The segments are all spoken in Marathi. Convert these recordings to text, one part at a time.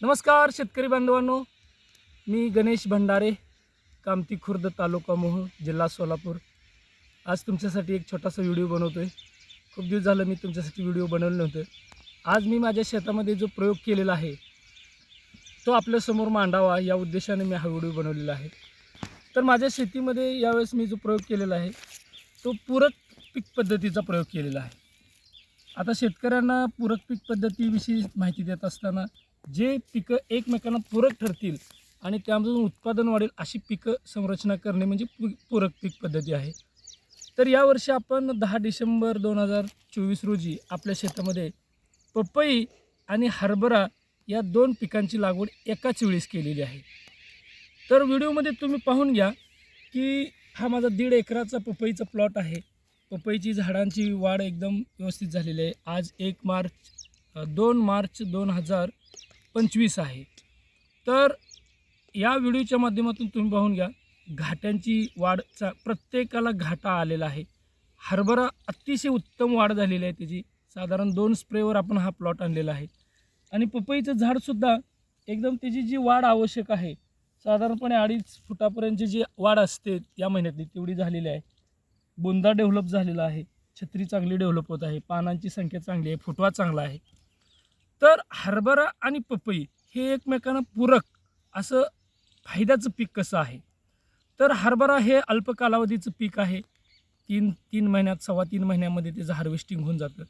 नमस्कार शेतकरी बांधवांनो. मी गणेश भंडारे कामती खुर्द तालुका मोह जिल्हा सोलापूर. आज तुमच्यासाठी एक छोटासा व्हिडिओ बनवतो आहे खूप दिवस झालं मी तुमच्यासाठी व्हिडिओ बनवलं नव्हतं. आज मी माझ्या शेतामध्ये जो प्रयोग केलेला आहे तो आपल्यासमोर मांडावा या उद्देशाने मी हा व्हिडिओ बनवलेला आहे. तर माझ्या शेतीमध्ये यावेळेस मी जो प्रयोग केलेला आहे तो पूरक पीक पद्धतीचा प्रयोग केलेला आहे. आता शेतकऱ्यांना पूरक पीक पद्धतीविषयी माहिती देत असताना जे पिकं एकमेकांना पूरक ठरतील आणि त्यामधून उत्पादन वाढेल अशी पिकं संरचना करणे म्हणजे पू पूरक पीक पद्धती आहे. तर यावर्षी आपण दहा डिसेंबर दोन हजार चोवीस रोजी आपल्या शेतामध्ये पपई आणि हरभरा या दोन पिकांची लागवड एकाच वेळेस केलेली आहे. तर व्हिडिओमध्ये तुम्ही पाहून घ्या की हा माझा दीड एकराचा पपईचा प्लॉट आहे. पपईची झाडांची वाढ एकदम व्यवस्थित झालेली आहे. आज एक मार्च दोन मार्च दोन हजार पंचवीस आहे. तर या व्हिडिओच्या माध्यमातून तुम्ही पाहून घ्या घाट्यांची वाढ चा प्रत्येकाला घाटा आलेला आहे. हरभरा अतिशय उत्तम वाढ झालेली आहे त्याची. साधारण दोन स्प्रेवर आपण हा प्लॉट आणलेला आहे. आणि पपईचं झाडसुद्धा एकदम त्याची जी वाढ आवश्यक आहे साधारणपणे अडीच फुटापर्यंतची जी वाढ असते या महिन्यातली तेवढी झालेली आहे. बुंदा डेव्हलप झालेला आहे छत्री चांगली डेव्हलप होत आहे पानांची संख्या चांगली आहे फुटवा चांगला आहे. तर हरभरा आणि पपई हे एकमेकांना पूरक असं फायद्याचं पीक कसं आहे? तर हरभरा हे अल्प कालावधीचं पीक आहे. तीन तीन महिन्यात सव्वा तीन महिन्यामध्ये त्याचं हार्वेस्टिंग होऊन जातं.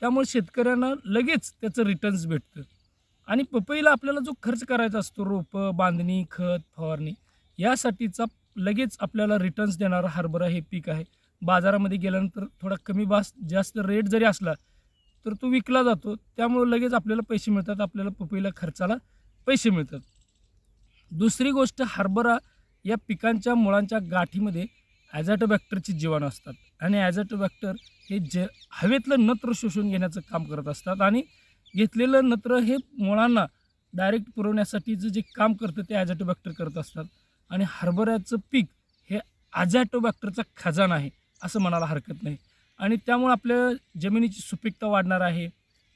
त्यामुळे शेतकऱ्यांना लगेच त्याचं रिटर्न्स भेटतं. आणि पपईला आपल्याला जो खर्च करायचा असतो रोपं बांधणी खत फवारणी यासाठीचा लगेच आपल्याला रिटर्न्स देणारा हरभरा हे पीक आहे. बाजारामध्ये गेल्यानंतर थोडा कमी बास जास्त रेट जरी असला तर तो विकला जातो. त्यामुळे लगेच आपल्याला पैसे मिळतात. आपल्याला पपईला खर्चाला पैसे मिळतात. दुसरी गोष्ट हरभरा या पिकांच्या मुळांच्या गाठीमध्ये ॲझॅटोबॅक्टरची जीवाणू असतात. आणि ॲझॅटोबॅक्टर हे जे हवेतलं नत्र शोषून घेण्याचं काम करत असतात. आणि घेतलेलं नत्र हे मुळांना डायरेक्ट पुरवण्यासाठीचं जे काम करतं ते ॲझॅटोबॅक्टर करत असतात. आणि हरभऱ्याचं पीक हे ॲझॅटोबॅक्टरचा खजाना आहे असं म्हणायला हरकत नाही. आणि त्यामुळे आपल्या जमिनीची सुपीकता वाढणार आहे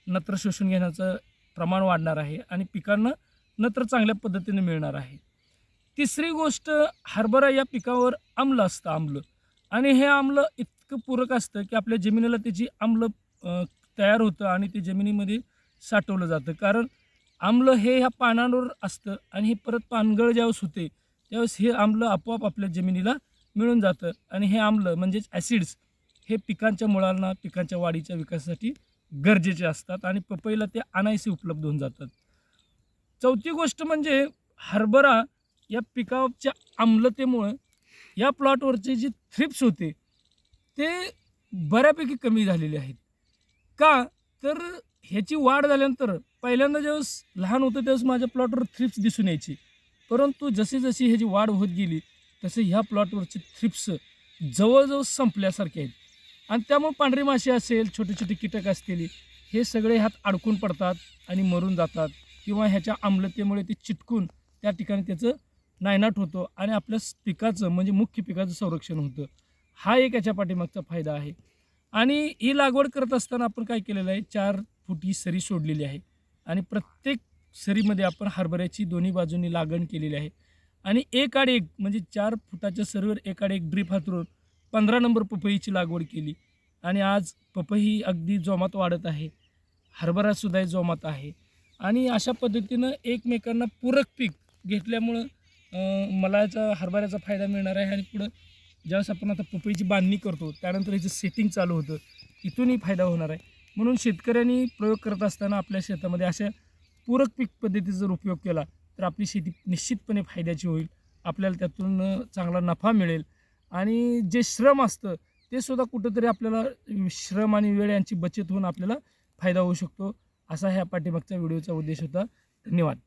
नत्र शोषून घेण्याचं प्रमाण वाढणार आहे आणि पिकांना नत्र चांगल्या पद्धतीने मिळणार आहे. तिसरी गोष्ट हरभरा या पिकावर आम्ल असतं आम्ल. आणि हे आम्ल इतकं पूरक असतं की आपल्या जमिनीला त्याची आम्ल तयार होतं आणि ते जमिनीमध्ये साठवलं जातं. कारण आम्ल हे ह्या पानांवर असतं आणि हे परत पानगळ ज्यावेळेस होते त्यावेळेस हे आम्ल आपोआप आपल्या जमिनीला मिळून जातं. आणि हे आम्ल म्हणजेच ॲसिड्स हे पिकांच्या मुळांना पिकांच्या वाढीच्या विकासासाठी गरजेचे असतात आणि पपईला ते अनायसे उपलब्ध होऊन जातात. चौथी गोष्ट म्हणजे हरभरा या पिकाच्या आम्लतेमुळं या प्लॉटवरचे जे थ्रिप्स होते ते बऱ्यापैकी कमी झालेले आहेत. का? तर ह्याची वाढ झाल्यानंतर पहिल्यांदा ज्यावेळेस लहान होतं त्यावेळेस माझ्या प्लॉटवर थ्रिप्स दिसून यायची. परंतु जशी जशी ह्याची वाढ होत गेली तसे ह्या प्लॉटवरचे थ्रिप्स जवळजवळ संपल्यासारखे आहेत. आणि त्यामुळे पांढरी माशी असेल छोटे छोटे कीटक असतील हे सगळे ह्यात अडकून पडतात आणि मरून जातात. किंवा ह्याच्या आम्लतेमुळे ते चिटकून त्या ठिकाणी त्याचं नायनाट होतो आणि आपल्या पिकाचं म्हणजे मुख्य पिकाचं संरक्षण होतं. हा एक याच्या पाठीमागचा फायदा आहे. आणि ही लागवड करत असताना आपण काय केलेलं आहे? चार फूट ही सरी सोडलेली आहे. आणि प्रत्येक सरीमध्ये आपण हरभऱ्याची दोन्ही बाजूंनी लागण केलेली आहे. आणि एक आड एक म्हणजे चार फुटाच्या सरीवर एक आड एक ड्रीप हातरून पंधरा नंबर पपईची लागवड केली. आणि आज पपई ही अगदी जोमात वाढत आहे. हरभरासुद्धा जोमात आहे. आणि अशा पद्धतीनं एकमेकांना पूरक पीक घेतल्यामुळं मला याचा हरभऱ्याचा फायदा मिळणार आहे. आणि पुढं ज्यावेळेस आपण आता पपईची बांधणी करतो त्यानंतर याचं सेटिंग चालू होतं. तिथूनही फायदा होणार आहे. म्हणून शेतकऱ्यांनी प्रयोग करत असताना आपल्या शेतामध्ये अशा पूरक पीक पद्धतीचा जर उपयोग केला तर आपली शेती निश्चितपणे फायद्याची होईल. आपल्याला त्यातून चांगला नफा मिळेल. आणि जे श्रम असतं ते सुद्धा कुठंतरी आपल्याला श्रम आणि वेळ यांची बचत होऊन आपल्याला फायदा होऊ शकतो. असा ह्या पाठीमागच्या व्हिडिओचा उद्देश होता. धन्यवाद.